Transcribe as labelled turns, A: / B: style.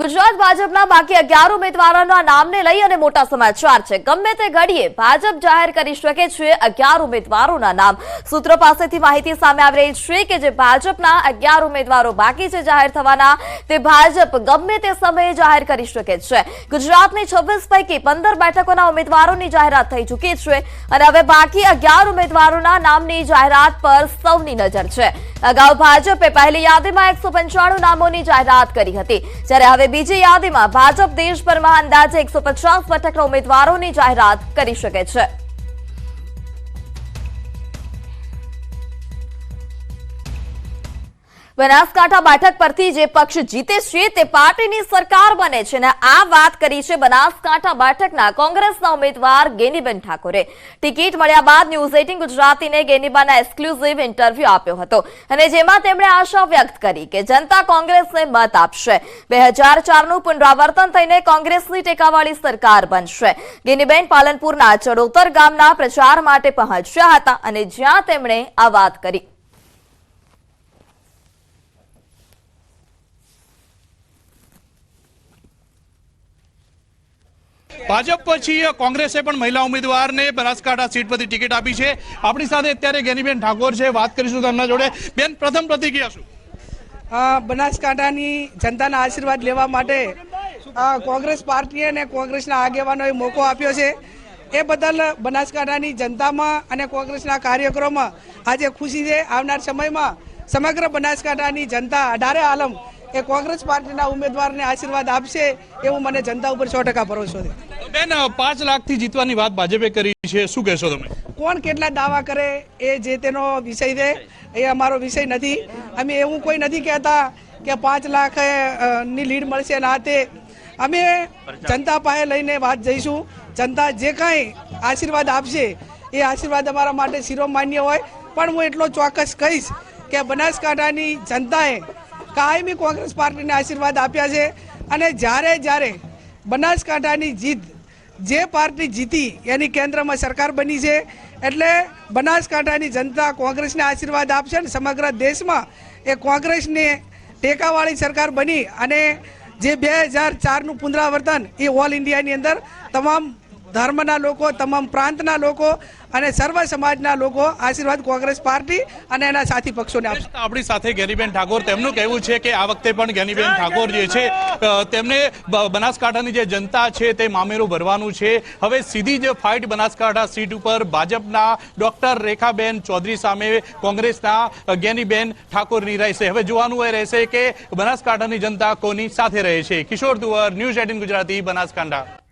A: ગુજરાત ભાજપના બાકી અગિયાર ઉમેદવારોના નામને લઈ અને મોટા સમાચાર છે. ગમે તે ઘડીએ ભાજપ જાહેર કરી શકે છે અગિયાર ઉમેદવારોના નામ. સૂત્રો પાસેથી માહિતી સામે આવી રહી છે કે જે ભાજપના અગિયાર ઉમેદવારો બાકી છે જાહેર થવાના, તે ભાજપ ગમે તે સમયે જાહેર કરી શકે છે. ગુજરાતની છવ્વીસ પૈકી પંદર બેઠકોના ઉમેદવારોની જાહેરાત થઈ ચૂકી છે અને હવે બાકી અગિયાર ઉમેદવારોના નામની જાહેરાત પર સૌની નજર છે. અગાઉ ભાજપે પહેલી યાદીમાં એકસો પંચાણું નામોની જાહેરાત કરી હતી. જ્યારે હવે બીજી યાદીમાં ભાજપ દેશભરમાં અંદાજે એકસો પચાસ બેઠકના ઉમેદવારોની જાહેરાત કરી શકે છે. બનાસકાંઠા બેઠક પરથી જે પક્ષ જીતે છે તે પાર્ટીની સરકાર બને છે અને આ વાત કરી છે બનાસકાંઠા બેઠકના કોંગ્રેસના ઉમેદવાર ગેનીબેન ઠાકોરે. ટિકિટ મળ્યા બાદ ન્યૂઝ એટીન ગુજરાતીને ગેનીબાના એક્સક્લુઝિવ ઇન્ટરવ્યુ આપ્યો હતો અને જેમાં તેમણે આશા વ્યક્ત કરી કે જનતા કોંગ્રેસને મત આપશે. બે હજાર ચારનું પુનરાવર્તન થઈને કોંગ્રેસની ટેકાવાળી સરકાર બનશે. ગેનીબેન પાલનપુરના ચડોતર ગામના પ્રચાર માટે પહોંચ્યા હતા અને જ્યાં તેમણે આ વાત કરી.
B: ભાજપ પછી કોંગ્રેસે પણ મહિલા ઉમેદવારને બનાસકાંઠા સીટ પરથી ટિકિટ આપી છે. આપણી સાથે અત્યારે ગેનીબેન ઠાકોર છે. વાત કરીશું તેમના જોડે. બેન, પ્રથમ પ્રતિક્રિયા શું?
C: બનાસકાંઠાની જનતાના આશીર્વાદ લેવા માટે કોંગ્રેસ પાર્ટીએ અને કોંગ્રેસના આગેવાનોએ મોકો આપ્યો છે. એ બદલ બનાસકાંઠાની જનતામાં અને કોંગ્રેસના કાર્યકરોમાં આજે ખુશી છે. આવનાર સમયમાં સમગ્ર બનાસકાંઠાની જનતા અઢારે આલમ એ કોંગ્રેસ પાર્ટીના ઉમેદવારને આશીર્વાદ આપશે એવું મને જનતા ઉપર સો ટકા ભરોસો છે.
B: બેન પાંચ લાખથી જીતવાની વાત ભાજપે કરી છે. શું કહેશો તમે?
C: કોણ કેટલા દાવા કરે એ જે તેનો વિષય છે એ અમારો વિષય નથી. અમે એવું કોઈ નથી કહેતા કે પાંચ લાખની લીડ મળશે ના તે અમે જનતા પાસે લઈને વાત જઈશું. જનતા જે કાંઈ આશીર્વાદ આપશે એ આશીર્વાદ અમારા માટે શિરોમાન્ય હોય. પણ હું એટલો ચોક્કસ કહીશ કે બનાસકાંઠાની જનતાએ કાયમી કોંગ્રેસ પાર્ટીને આશીર્વાદ આપ્યા છે અને જ્યારે જ્યારે બનાસકાંઠાની જીત જે પાર્ટી જીતી એની કેન્દ્રમાં સરકાર બની છે, એટલે બનાસકાંઠાની જનતા કોંગ્રેસને આશીર્વાદ આપશે ને સમગ્ર દેશમાં એ કોંગ્રેસને ટેકાવાળી સરકાર બની અને જે બે હજાર ચારનું પુનરાવર્તન એ ઓલ ઇન્ડિયાની અંદર તમામ ધર્મના લોકો, તમામ પ્રાંતના લોકો અને સર્વ સમાજના લોકો આશીર્વાદ કોંગ્રેસ પાર્ટી અને એના સાથી પક્ષોને આપશે
B: આપણી સાથે જ્ઞાનીબેન ઠાકોર, તેમનું કહેવું છે કે આ વખતે પણ જ્ઞાનીબેન ઠાકોર જે છે તેમને બનાસકાંઠાની જે જનતા છે તે મામેરું ભરવાનું છે. હવે સીધી જ ફાઇટ બનાસકાંઠા સીટ ઉપર ભાજપના ડોક્ટર રેખાબેન ચૌધરી સામે કોંગ્રેસના જ્ઞાનીબેન ઠાકોરની રહેશે. હવે જોવાનું એ રહેશે કે બનાસકાંઠાની જનતા કોની સાથે રહે છે. Kishor Tuvar, news eighteen Gujarati, Banaskantha.